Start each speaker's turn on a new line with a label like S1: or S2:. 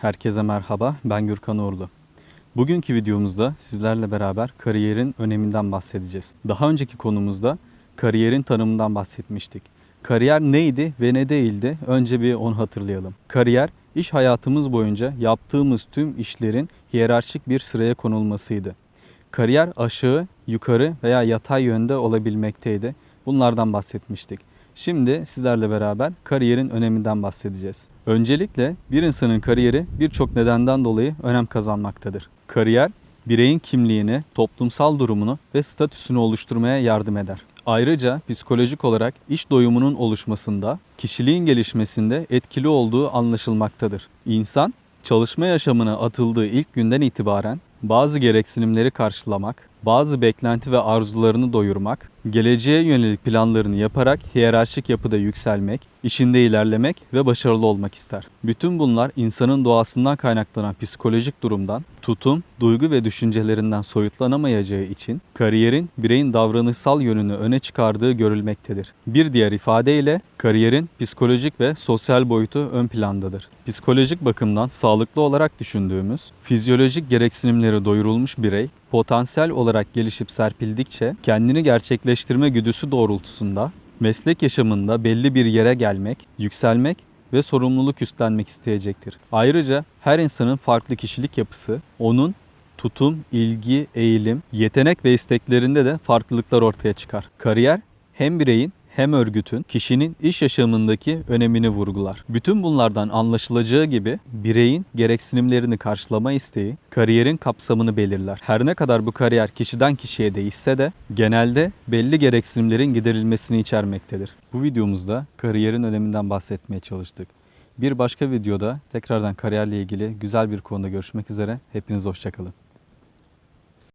S1: Herkese merhaba, ben Gürkan Uğurlu. Bugünkü videomuzda sizlerle beraber kariyerin öneminden bahsedeceğiz. Daha önceki konumuzda kariyerin tanımından bahsetmiştik. Kariyer neydi ve ne değildi? Önce bir onu hatırlayalım. Kariyer, iş hayatımız boyunca yaptığımız tüm işlerin hiyerarşik bir sıraya konulmasıydı. Kariyer aşağı, yukarı veya yatay yönde olabilmekteydi. Bunlardan bahsetmiştik. Şimdi sizlerle beraber kariyerin öneminden bahsedeceğiz. Öncelikle bir insanın kariyeri birçok nedenden dolayı önem kazanmaktadır. Kariyer, bireyin kimliğini, toplumsal durumunu ve statüsünü oluşturmaya yardım eder. Ayrıca psikolojik olarak iş doyumunun oluşmasında, kişiliğin gelişmesinde etkili olduğu anlaşılmaktadır. İnsan, çalışma yaşamına atıldığı ilk günden itibaren bazı gereksinimleri karşılamak, bazı beklenti ve arzularını doyurmak, geleceğe yönelik planlarını yaparak hiyerarşik yapıda yükselmek, işinde ilerlemek ve başarılı olmak ister. Bütün bunlar insanın doğasından kaynaklanan psikolojik durumdan, tutum, duygu ve düşüncelerinden soyutlanamayacağı için kariyerin bireyin davranışsal yönünü öne çıkardığı görülmektedir. Bir diğer ifadeyle kariyerin psikolojik ve sosyal boyutu ön plandadır. Psikolojik bakımdan sağlıklı olarak düşündüğümüz, fizyolojik gereksinimleri doyurulmuş birey potansiyel olarak gelişip serpildikçe kendini gerçekleştirme güdüsü doğrultusunda meslek yaşamında belli bir yere gelmek, yükselmek ve sorumluluk üstlenmek isteyecektir. Ayrıca her insanın farklı kişilik yapısı onun tutum, ilgi, eğilim, yetenek ve isteklerinde de farklılıklar ortaya çıkar. Kariyer hem bireyin hem örgütün kişinin iş yaşamındaki önemini vurgular. Bütün bunlardan anlaşılacağı gibi bireyin gereksinimlerini karşılama isteği kariyerin kapsamını belirler. Her ne kadar bu kariyer kişiden kişiye değişse de genelde belli gereksinimlerin giderilmesini içermektedir. Bu videomuzda kariyerin öneminden bahsetmeye çalıştık. Bir başka videoda tekrardan kariyerle ilgili güzel bir konuda görüşmek üzere. Hepiniz hoşçakalın.